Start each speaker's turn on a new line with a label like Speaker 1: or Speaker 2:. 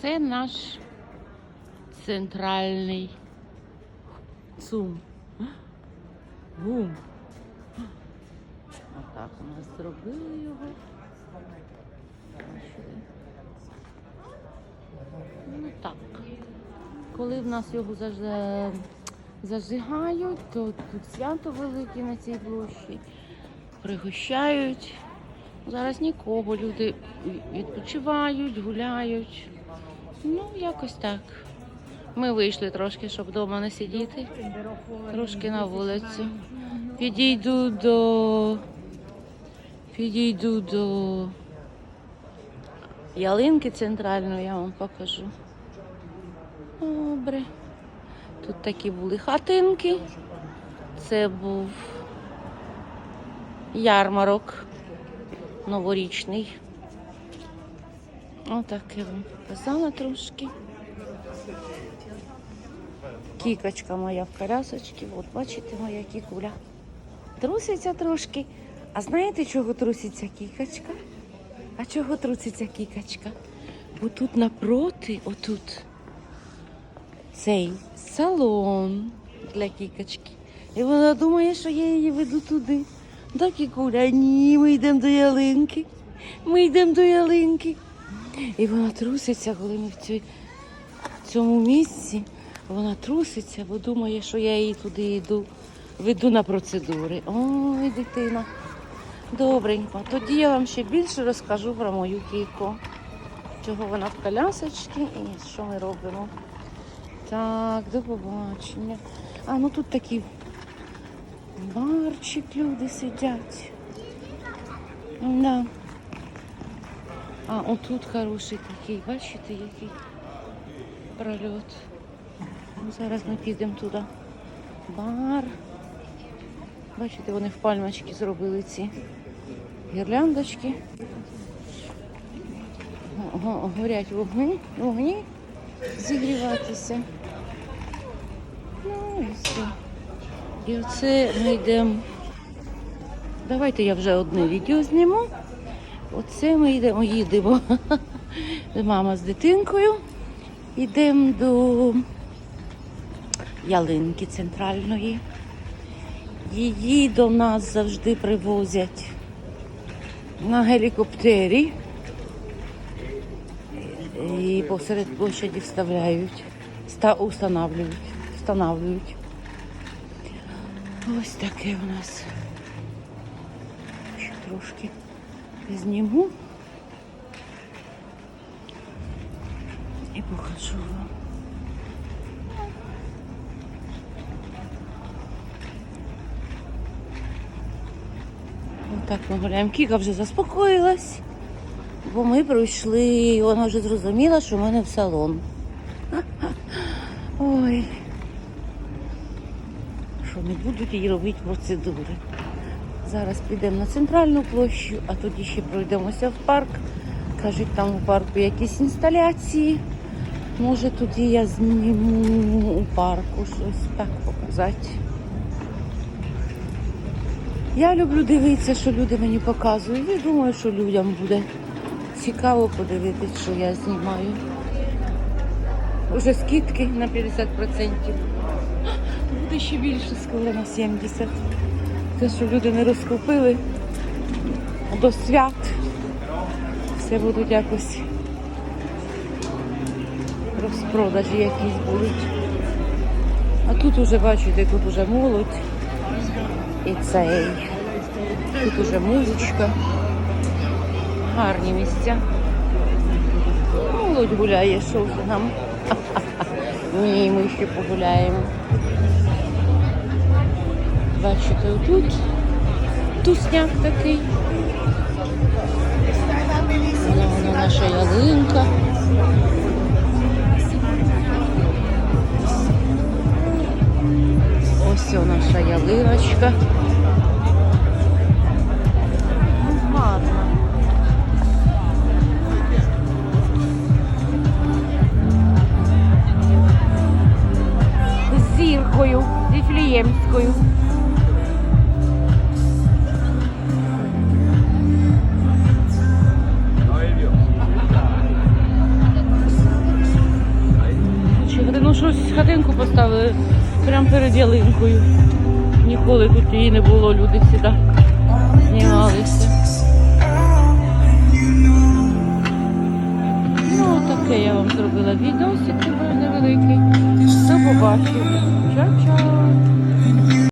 Speaker 1: Це наш центральний цум. Гум. Отак у нас зробили його. Ну так. Коли в нас його заж- зажигають, то тут свято велике на цій площі. Пригощають. Зараз нікого. Люди відпочивають, гуляють. Ну, якось так. Ми вийшли трошки, щоб вдома не сидіти. Трошки на вулицю. Підійду до. Підійду до ялинки центральної, я вам покажу. Добре. Тут такі були хатинки. Це був ярмарок новорічний. Отак я вам показала трошки. Кікочка моя в колясочці. От бачите, моя кікуля. Труситься трошки. А знаєте, чого труситься кікочка? А чого труситься кікочка? Бо тут напроти, отут, цей салон для кікочки. І вона думає, що я її веду туди. Да, кікуля, ні, ми йдемо до ялинки. Ми йдемо до ялинки. І вона труситься, коли ми в цій- цьому місці. Вона труситься, бо думає, що я її туди йду, веду на процедури. Ой, дитина. Добренько. Тоді я вам ще більше розкажу про мою кіку. Чого вона в колясочці і що ми робимо. Так, до побачення. А, ну тут такий барчик, люди сидять. Да. А, отут хороший такий, бачите, який прольот. Зараз ми підемо туди. Бар. Бачите, вони в пальмочки зробили ці гірляндочки. Горять вогні, вогні зігріватися. Ну і все. І оце ми йдемо. Давайте я вже одне відео зніму. Оце ми йдемо, їдемо. Мама з дитинкою. Йдемо до ялинки центральної. Її до нас завжди привозять на гелікоптері. І посеред площаді вставляють, ста, устанавлюють, встановлюють. Ось таке у нас. Ще трошки зніму і покажу вам. Отак ми гуляємо. Кіка вже заспокоїлась, бо ми пройшли, і вона вже зрозуміла, що в мене в салон. Ой. Що не будуть їй робити процедури. Зараз підемо на центральну площу, а тоді ще пройдемося в парк. Кажуть, там у парку якісь інсталяції. Може тоді я зніму у парку щось так показати. Я люблю дивитися, що люди мені показують. І думаю, що людям буде цікаво подивитися, що я знімаю. Уже скидки на 50%. Буде ще більше скоро на 70%. Те, що люди не розкупили до свят. Все будуть якось розпродажі якісь будуть. А тут уже бачите, тут уже молодь. І цей. Тут уже музичка. Гарні місця. Молодь гуляє, що нам. Ні, ми ще погуляємо. Бачите, тут тусняк такий. Вона, вона наша ялинка. Ось наша ялиночка. Щось хатинку поставили прямо перед ялинкою. Ніколи тут її не було, люди сюди знімалися. Ну, таке я вам зробила відео, невеликий. До побачення.